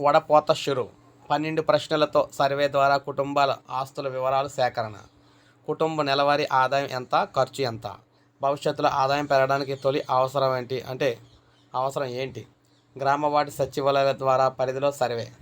వడపోత షురు. పన్నెండు ప్రశ్నలతో సర్వే ద్వారా కుటుంబాల ఆస్తుల వివరాలు సేకరణ. కుటుంబ నెలవారీ ఆదాయం ఎంత? ఖర్చు ఎంత? భవిష్యత్తులో ఆదాయం పెరగడానికి తొలి అవసరం ఏంటి? అంటే అవసరం ఏంటి? గ్రామ వార్డు సచివాలయాల ద్వారా పరిధిలో survey.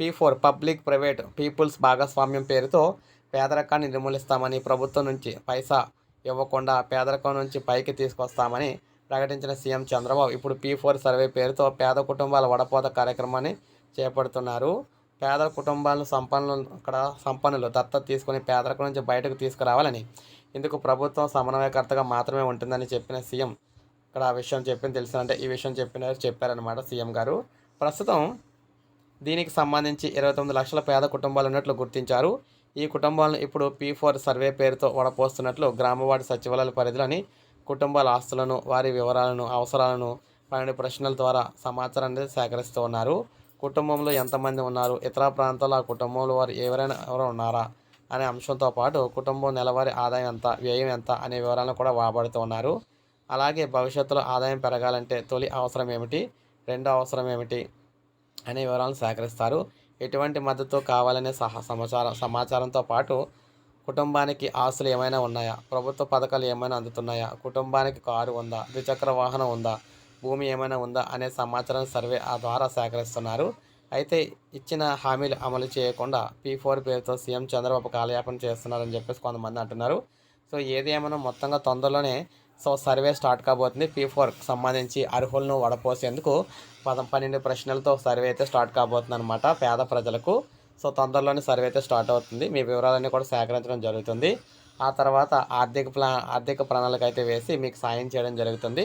P four public private people's భాగస్వామ్యం పేరుతో పేదరికాన్ని నిర్మూలిస్తామని ప్రభుత్వం నుంచి పైసా ఇవ్వకుండా పేదరికం నుంచి పైకి తీసుకొస్తామని ప్రకటించిన సీఎం చంద్రబాబు. ఇప్పుడు పీ ఫోర్ సర్వే పేరుతో పేద కుటుంబాల వడపోత కార్యక్రమాన్ని చేపడుతున్నారు. పేద కుటుంబాలను సంపన్నులు ఇక్కడ సంపన్నులు దత్తత తీసుకొని పేదరిక నుంచి బయటకు తీసుకురావాలని. ఇందుకు ప్రభుత్వం సమన్వయకర్తగా మాత్రమే ఉంటుందని చెప్పిన సీఎం ఇక్కడ ఆ విషయం చెప్పింది తెలిసిందంటే ఈ విషయం చెప్పిన చెప్పారనమాట సీఎం గారు. ప్రస్తుతం దీనికి సంబంధించి ఇరవై తొమ్మిది లక్షల పేద కుటుంబాలు ఉన్నట్లు గుర్తించారు. ఈ కుటుంబాలను ఇప్పుడు పీ ఫోర్ సర్వే పేరుతో వడపోస్తున్నట్లు గ్రామవాడి సచివాలయాల పరిధిలోని కుటుంబాల ఆస్తులను వారి వివరాలను అవసరాలను పన్నెండు ప్రశ్నల ద్వారా సమాచారాన్ని సేకరిస్తూ ఉన్నారు. కుటుంబంలో ఎంతమంది ఉన్నారు? ఇతర ప్రాంతాల్లో ఆ కుటుంబంలో వారు ఎవరైనా ఎవరు ఉన్నారా? అనే అంశంతో పాటు కుటుంబం నెలవారి ఆదాయం ఎంత? వ్యయం ఎంత? అనే వివరాలను కూడా వాడబడుతూ ఉన్నారు. అలాగే భవిష్యత్తులో ఆదాయం పెరగాలంటే తొలి అవసరం ఏమిటి? రెండో అవసరం ఏమిటి? అనే వివరాలను సేకరిస్తారు. ఎటువంటి మద్దతు కావాలనే సహా సమాచారం సమాచారంతో పాటు కుటుంబానికి ఆస్తులు ఏమైనా ఉన్నాయా? ప్రభుత్వ పథకాలు ఏమైనా అందుతున్నాయా? కుటుంబానికి కారు ఉందా? ద్విచక్ర వాహనం ఉందా? భూమి ఏమైనా ఉందా అనే సమాచారం సర్వే ఆ ద్వారా సేకరిస్తున్నారు. అయితే ఇచ్చిన హామీలు అమలు చేయకుండా పీ ఫోర్ పేరుతో సీఎం చంద్రబాబు కాలయాపన చేస్తున్నారని చెప్పేసి కొంతమంది అంటున్నారు. సో ఏది ఏమైనా మొత్తంగా తొందరలోనే సో సర్వే స్టార్ట్ కాబోతుంది. పీ ఫోర్కి సంబంధించి అర్హులను వడపోసేందుకు పద పన్నెండు ప్రశ్నలతో సర్వే అయితే స్టార్ట్ కాబోతుంది అనమాట పేద ప్రజలకు. సో తొందరలోనే సర్వే అయితే స్టార్ట్ అవుతుంది. మీ వివరాలన్నీ కూడా సేకరించడం జరుగుతుంది. ఆ తర్వాత ఆర్థిక ప్లా ఆర్థిక ప్రణాళిక అయితే వేసి మీకు సాయం చేయడం జరుగుతుంది.